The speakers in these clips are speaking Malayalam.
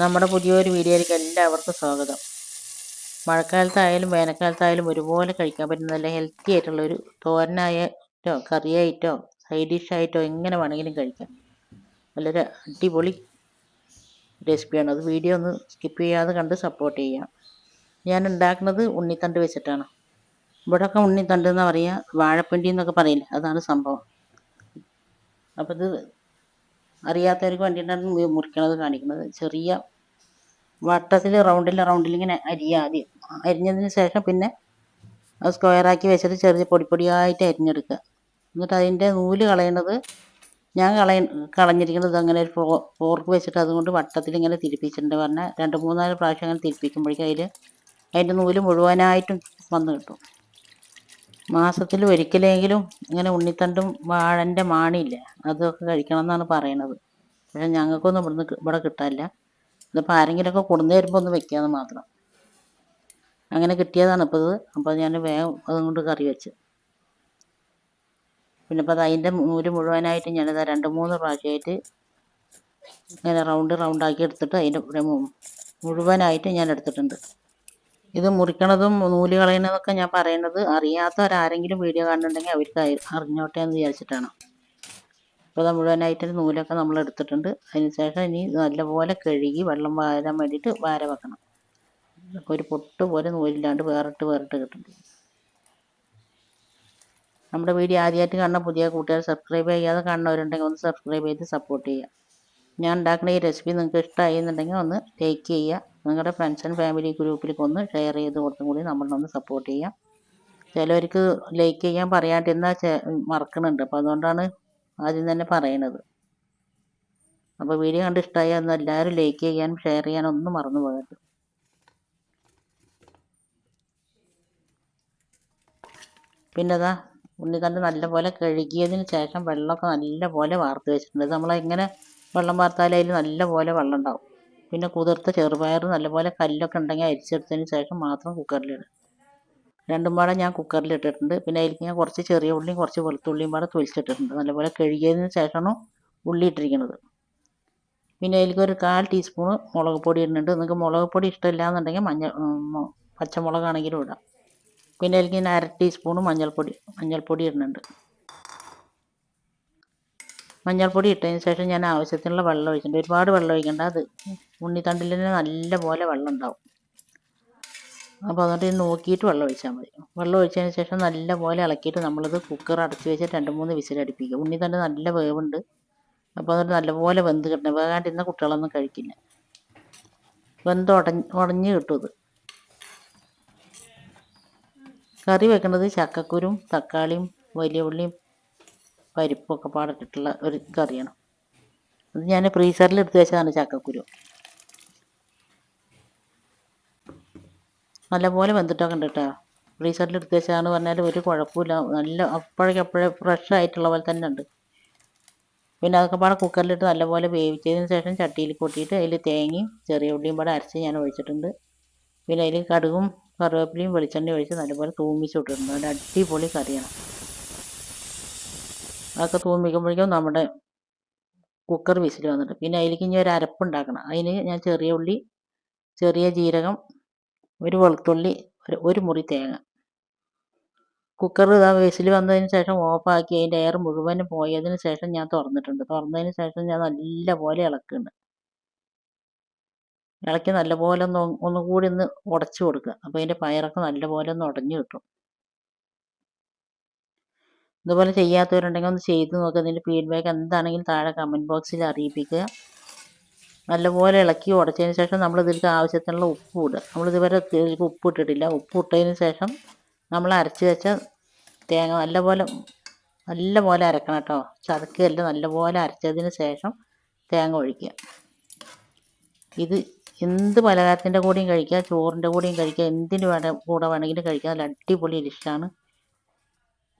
നമ്മുടെ പുതിയൊരു വീഡിയോയിലേക്ക് എല്ലാവർക്കും സ്വാഗതം. മഴക്കാലത്തായാലും വേനൽക്കാലത്തായാലും ഒരുപോലെ കഴിക്കാൻ പറ്റുന്ന നല്ല ഹെൽത്തി ആയിട്ടുള്ള ഒരു തോരനായിട്ടോ കറിയായിട്ടോ സൈഡ് ഡിഷായിട്ടോ എങ്ങനെ വേണമെങ്കിലും കഴിക്കാം. നല്ലൊരു അടിപൊളി റെസിപ്പിയാണ് അത് വീഡിയോ ഒന്ന് സ്കിപ്പ് ചെയ്യാതെ കണ്ട് സപ്പോർട്ട് ചെയ്യാം. ഞാൻ ഉണ്ടാക്കുന്നത് ഉണ്ണിത്തണ്ട് വെച്ചിട്ടാണ്. ഇവിടെയൊക്കെ ഉണ്ണിത്തണ്ട് എന്ന് പറയുക വാഴപ്പിണ്ടി എന്നൊക്കെ പറയില്ല? അതാണ് സംഭവം. അപ്പോൾ ഇത് അറിയാത്തവർക്ക് വേണ്ടിയിട്ടാണ് മുറിക്കണത് കാണിക്കുന്നത് ചെറിയ വട്ടത്തിൽ റൗണ്ടിൽ റൗണ്ടിൽ ഇങ്ങനെ അരിയുക ആദ്യം അരിഞ്ഞതിന് ശേഷം പിന്നെ സ്ക്വയറാക്കി വെച്ചിട്ട് ചെറിയ പൊടി പൊടിയായിട്ട് അരിഞ്ഞെടുക്കുക. എന്നിട്ട് അതിന്റെ നൂൽ കളയണത് ഞാൻ കളയ കളഞ്ഞിരിക്കുന്നത് അങ്ങനെ ഒരു ഫോ ഫോർക്ക് വെച്ചിട്ട് അതുകൊണ്ട് വട്ടത്തിൽ ഇങ്ങനെ തിരിപ്പിച്ചിട്ടുണ്ട്. പറഞ്ഞാൽ രണ്ട് മൂന്നാൽ പ്രാവശ്യം അങ്ങനെ തിരിപ്പിക്കുമ്പോഴേക്കും അതിൽ അതിന്റെ നൂൽ മുഴുവനായിട്ടും വന്ന് കിട്ടും. മാസത്തിൽ ഒരിക്കലെങ്കിലും ഇങ്ങനെ ഉണ്ണിത്തണ്ടും വാഴന്റെ മാണിയില്ലേ അതൊക്കെ കഴിക്കണം എന്നാണ് പറയണത്. പക്ഷെ ഞങ്ങൾക്കൊന്നും ഇവിടുന്ന് ഇവിടെ കിട്ടാനില്ല. ഇതിപ്പോൾ ആരെങ്കിലുമൊക്കെ കൊണ്ടു തരുമ്പോൾ ഒന്ന് വെക്കാമെന്ന് മാത്രം. അങ്ങനെ കിട്ടിയതാണ് ഇപ്പോൾ ഇത്. അപ്പോൾ ഞാൻ വേഗം അതും കൊണ്ട് കറി വെച്ച്. പിന്നെ ഇപ്പോൾ അത് അതിന്റെ നൂൽ മുഴുവനായിട്ട് ഞാനിത് രണ്ട് മൂന്ന് പ്രാവശ്യമായിട്ട് ഇങ്ങനെ റൗണ്ട് റൗണ്ടാക്കി എടുത്തിട്ട് അതിന്റെ മുഴുവനായിട്ട് ഞാൻ എടുത്തിട്ടുണ്ട്. ഇത് മുറിക്കണതും നൂൽ കളയണതൊക്കെ ഞാൻ പറയുന്നത് അറിയാത്ത അറിയാത്തവരാരെങ്കിലും വീഡിയോ കാണുന്നുണ്ടെങ്കിൽ അവർക്ക് അറിഞ്ഞോട്ടെ എന്ന് വിചാരിച്ചിട്ടാണ്. അപ്പോൾ അത് മുഴുവനായിട്ട് നൂലൊക്കെ നമ്മൾ എടുത്തിട്ടുണ്ട്. അതിനുശേഷം ഇനി നല്ലപോലെ കഴുകി വെള്ളം വാരാൻ വേണ്ടിയിട്ട് വാര വെക്കണം. അപ്പോൾ ഒരു പൊട്ട് പോലെ നൂലില്ലാണ്ട് വേറിട്ട് വേറിട്ട് കിട്ടുന്നുണ്ട് നമ്മുടെ വീഡിയോ ആദ്യമായിട്ട് കാണുന്ന പുതിയ കൂട്ടുകാർ സബ്സ്ക്രൈബ് ചെയ്യാതെ കാണുന്നവരുണ്ടെങ്കിൽ ഒന്ന് സബ്സ്ക്രൈബ് ചെയ്ത് സപ്പോർട്ട് ചെയ്യുക. ഞാൻ ഉണ്ടാക്കുന്ന ഈ റെസിപ്പി നിങ്ങൾക്ക് ഇഷ്ടമായി എന്നുണ്ടെങ്കിൽ ഒന്ന് ലൈക്ക് ചെയ്യുക. നിങ്ങളുടെ ഫ്രണ്ട്സ് ആൻഡ് ഫാമിലി ഗ്രൂപ്പിലേക്ക് ഒന്ന് ഷെയർ ചെയ്ത് കൊടുത്തും കൂടി നമ്മളൊന്ന് സപ്പോർട്ട് ചെയ്യാം. ചിലവർക്ക് ലൈക്ക് ചെയ്യാൻ പറയാണ്ടിരുന്നാൽ ചെ- മറക്കണുണ്ട് അപ്പോൾ അതുകൊണ്ടാണ് ആദ്യം തന്നെ പറയണത്. അപ്പോൾ വീഡിയോ കണ്ട് ഇഷ്ടമായി ഒന്ന് എല്ലാവരും ലൈക്ക് ചെയ്യാനും ഷെയർ ചെയ്യാനും ഒന്നും മറന്നു പോകരുത്. പിന്നെ അതാ ഉണ്ണിത്തണ്ട് നല്ലപോലെ കഴുകിയതിന് ശേഷം വെള്ളമൊക്കെ നല്ലപോലെ വാർത്ത് വെച്ചിട്ടുണ്ട്. നമ്മൾ എങ്ങനെ വെള്ളം വാർത്താലും അതിൽ നല്ലപോലെ വെള്ളം ഉണ്ടാവും. പിന്നെ കുതിർത്ത ചെറുപയർ നല്ലപോലെ കല്ലൊക്കെ ഉണ്ടെങ്കിൽ അരിച്ചെടുത്തതിന് ശേഷം മാത്രം കുക്കറിലിടുക രണ്ടും പാടെ ഞാൻ കുക്കറിൽ ഇട്ടിട്ടുണ്ട്. പിന്നെ അതിലേക്ക് ഞാൻ കുറച്ച് ചെറിയ ഉള്ളിയും കുറച്ച് വെളുത്തുള്ളിയും പാടെ തൊലിച്ചിട്ടിട്ടുണ്ട്. നല്ലപോലെ കഴുകിയതിന് ശേഷമാണ് ഉള്ളി ഇട്ടിരിക്കുന്നത്. പിന്നെ അതിലേക്ക് ഒരു കാൽ ടീസ്പൂണ് മുളക് പൊടി ഇടുന്നുണ്ട്. നിങ്ങൾക്ക് മുളക് പൊടി ഇഷ്ടമില്ല എന്നുണ്ടെങ്കിൽ മഞ്ഞൾ പച്ചമുളകാണെങ്കിലും ഇടാം. പിന്നെ അതിലേക്ക് ഞാൻ അര ടീസ്പൂണ് മഞ്ഞൾപ്പൊടി മഞ്ഞൾപ്പൊടി ഇടുന്നുണ്ട്. മഞ്ഞൾപ്പൊടി ഇട്ടതിന് ശേഷം ഞാൻ ആവശ്യത്തിനുള്ള വെള്ളം ഒഴിച്ചിട്ടുണ്ട് ഒരുപാട് വെള്ളം ഒഴിക്കണ്ട. അത് ഉണ്ണിത്തണ്ടിൽ തന്നെ നല്ല പോലെ വെള്ളം ഉണ്ടാവും. അപ്പോൾ അതുകൊണ്ട് ഇത് നോക്കിയിട്ട് വെള്ളം ഒഴിച്ചാൽ മതി. വെള്ളം ഒഴിച്ചതിന് ശേഷം നല്ല പോലെ ഇളക്കിയിട്ട് നമ്മളിത് കുക്കർ അടച്ച് വെച്ച് രണ്ട് മൂന്ന് വിസിലടിപ്പിക്കുക ഉണ്ണിത്തണ്ട് നല്ല വേവുണ്ട്. അപ്പോൾ അതുകൊണ്ട് നല്ലപോലെ വെന്ത് കിട്ടണം. വേകാണ്ടിരുന്ന കുട്ടികളൊന്നും കഴിക്കില്ല. വെന്ത് ഉടഞ്ഞ് ഉടഞ്ഞ് കിട്ടും ഇത്. കറി വെക്കുന്നത് ചക്കക്കുരും തക്കാളിയും വലിയ ഉള്ളിയും പരിപ്പൊക്കെ പാടിട്ടിട്ടുള്ള ഒരു കറിയാണ്. അത് ഞാൻ ഫ്രീസറിൽ എടുത്ത് വെച്ചതാണ് ചക്കക്കുരു. നല്ലപോലെ വെന്തിട്ടൊക്കെ ഉണ്ട് കേട്ടോ ഫ്രീസറിൽ എടുത്ത് വെച്ചതാണ് പറഞ്ഞാൽ ഒരു കുഴപ്പമില്ല നല്ല അപ്പോഴേക്കപ്പോഴേ ഫ്രഷ് ആയിട്ടുള്ള പോലെ തന്നെ ഉണ്ട്. പിന്നെ അതൊക്കെ പാടെ കുക്കറിലിട്ട് നല്ലപോലെ വേവിച്ചതിന് ശേഷം ചട്ടിയിൽ കൂട്ടിയിട്ട് അതിൽ തേങ്ങയും ചെറിയ ഉള്ളിയും പാടെ അരച്ച് ഞാൻ ഒഴിച്ചിട്ടുണ്ട്. പിന്നെ അതിൽ കടുകും കറിവേപ്പിലയും വെളിച്ചെണ്ണയും ഒഴിച്ച് നല്ലപോലെ തൂമിച്ച് വിട്ടിട്ടുണ്ട് നല്ല അടിപൊളി കറിയാണ്. അതൊക്കെ തൂമിക്കുമ്പോഴേക്കും നമ്മുടെ കുക്കർ വിസിൽ വന്നിട്ട്. പിന്നെ അതിലേക്ക് ഇനി ഒരു അരപ്പുണ്ടാക്കണം അതിന് ഞാൻ ചെറിയ ഉള്ളി ചെറിയ ജീരകം ഒരു വെളുത്തുള്ളി ഒരു ഒരു മുറി തേങ്ങ. കുക്കർ ഇതാ വിസിൽ വന്നതിന് ശേഷം ഓഫാക്കി അതിന്റെ എയർ മുഴുവനും പോയതിന് ശേഷം ഞാൻ തുറന്നിട്ടുണ്ട്. തുറന്നതിന് ശേഷം ഞാൻ നല്ല പോലെ ഇളക്കുന്നുണ്ട്. ഇളക്കി നല്ലപോലെ ഒന്ന് ഒന്നുകൂടി ഒന്ന് ഉടച്ചു കൊടുക്കുക. അപ്പോൾ അതിന്റെ പയറൊക്കെ നല്ലപോലെ ഒന്ന് ഉടഞ്ഞു കിട്ടും. ഇതുപോലെ ചെയ്യാത്തവരുണ്ടെങ്കിൽ ഒന്ന് ചെയ്ത് നോക്കുക അതിന്റെ ഫീഡ്ബാക്ക് എന്താണെങ്കിലും താഴെ കമന്റ് ബോക്സിൽ അറിയിപ്പിക്കുക. നല്ലപോലെ ഇളക്കി ഉടച്ചതിന് ശേഷം നമ്മൾ ഇതിലേക്ക് ആവശ്യത്തിനുള്ള ഉപ്പ് ഇടുക. നമ്മൾ ഇതുവരെ ഇതിലേക്ക് ഉപ്പ് ഇട്ടിട്ടില്ല. ഉപ്പ് ഇട്ടതിന് ശേഷം നമ്മൾ അരച്ച് വെച്ച തേങ്ങ നല്ലപോലെ നല്ലപോലെ അരക്കണം കേട്ടോ. ചതക്കുകയല്ല നല്ലപോലെ അരച്ചതിന് ശേഷം തേങ്ങ ഒഴിക്കുക. ഇത് എന്ത് പലഹാരത്തിന്റെ കൂടെയും കഴിക്കുക ചോറിന്റെ കൂടെയും കഴിക്കുക വേണ കൂടെ വേണമെങ്കിലും കഴിക്കുക. നല്ല അടിപൊളി ഡിഷാണ്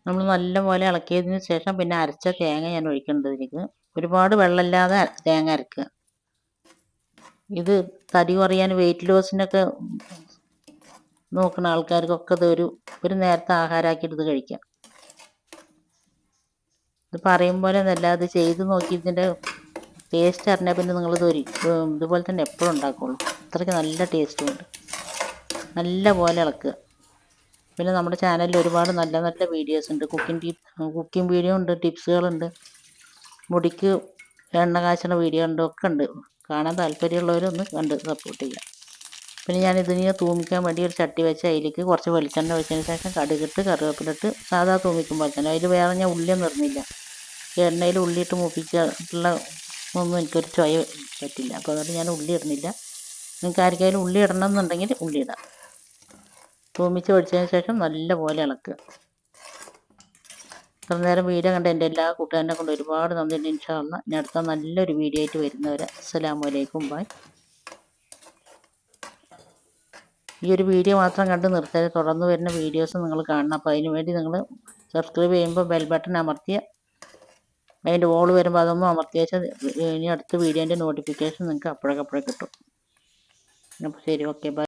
നമ്മൾ നല്ലപോലെ ഇളക്കിയതിന് ശേഷം പിന്നെ അരച്ച തേങ്ങ ഞാൻ ഒഴിക്കേണ്ടത് ഇതിലേക്ക്. ഒരുപാട് വെള്ളമില്ലാതെ തേങ്ങ അരക്കുക. ഇത് തടി കുറയാൻ വെയിറ്റ് ലോസിനൊക്കെ നോക്കുന്ന ആൾക്കാർക്കൊക്കെ ഇത് ഒരു ഒരു നേരത്തെ ആഹാരമാക്കിയിട്ട് എടുത്ത് കഴിക്കാം. ഇത് പറയും പോലെ എന്നല്ല അത് ചെയ്ത് നോക്കി ഇതിന്റെ ടേസ്റ്റ് അറിഞ്ഞാൽ പിന്നെ നിങ്ങൾ ഒരു ഇതുപോലെ തന്നെ എപ്പോഴും ഉണ്ടാക്കുള്ളൂ. അത്രയ്ക്ക് നല്ല ടേസ്റ്റും ഉണ്ട്. നല്ല പോലെ ഇളക്കുക. പിന്നെ നമ്മുടെ ചാനലിൽ ഒരുപാട് നല്ല നല്ല വീഡിയോസ് ഉണ്ട്. കുക്കിംഗ് ടിപ്പ് കുക്കിംഗ് വീഡിയോ ഉണ്ട് ടിപ്സുകളുണ്ട് മുടിക്ക് എണ്ണ കാച്ചണ വീഡിയോ ഉണ്ട് ഒക്കെ ഉണ്ട്. കാണാൻ താല്പര്യമുള്ളവരൊന്ന് കണ്ട് സപ്പോർട്ട് ചെയ്യാം പിന്നെ ഞാൻ ഇതിനെ തൂമിക്കാൻ വേണ്ടി ഒരു ചട്ടി വെച്ച് അതിലേക്ക് കുറച്ച് വെളിച്ചെണ്ണ വെച്ചതിന് ശേഷം കടുകിട്ട് കറിവേപ്പിലിട്ട് സാധാ തൂമിക്കും പോലെ തന്നെ. അതിൽ വേറെ ഞാൻ ഉള്ളിയൊന്നും ഇടുന്നില്ല. എണ്ണയിൽ ഉള്ളിയിട്ട് മൂപ്പിച്ചിട്ടുള്ള ഒന്നും എനിക്കൊരു ചൊയ പറ്റില്ല. അപ്പോൾ അതുകൊണ്ട് ഞാൻ ഉള്ളി ഇടുന്നില്ല. നിങ്ങൾക്ക് ആർക്കായാലും ഉള്ളി ഇടണം എന്നുണ്ടെങ്കിൽ ഉള്ളി ഇടാം. തൂമിച്ച് ഒഴിച്ചതിന് ശേഷം നല്ലപോലെ ഇളക്കുക ഇത്ര നേരം വീഡിയോ കണ്ട എന്റെ എല്ലാ കൂട്ടുകാരനെ കൊണ്ട് ഒരുപാട് നന്ദിയുണ്ട് ഇൻഷാല്ല ഞാൻ അടുത്ത നല്ലൊരു വീഡിയോ ആയിട്ട് വരുന്നവരെ അസ്സലാമലൈക്കും ബായ് ഈ ഒരു വീഡിയോ മാത്രം കണ്ട് നിർത്തരുത്. തുടർന്ന് വരുന്ന വീഡിയോസ് നിങ്ങൾ കാണണം. അപ്പോൾ അതിന് വേണ്ടി നിങ്ങൾ സബ്സ്ക്രൈബ് ചെയ്യുമ്പോൾ ബെൽ ബട്ടൺ അമർത്തിയ അതിന്റെ ഓൾ വരുമ്പോൾ അതൊന്നും അമർത്തി വെച്ചാൽ ഇനി അടുത്ത വീഡിയോന്റെ നോട്ടിഫിക്കേഷൻ നിങ്ങൾക്ക് അപ്പോഴൊക്കെ അപ്പോഴേ കിട്ടും. അപ്പോൾ ശരി ഓക്കെ ബൈ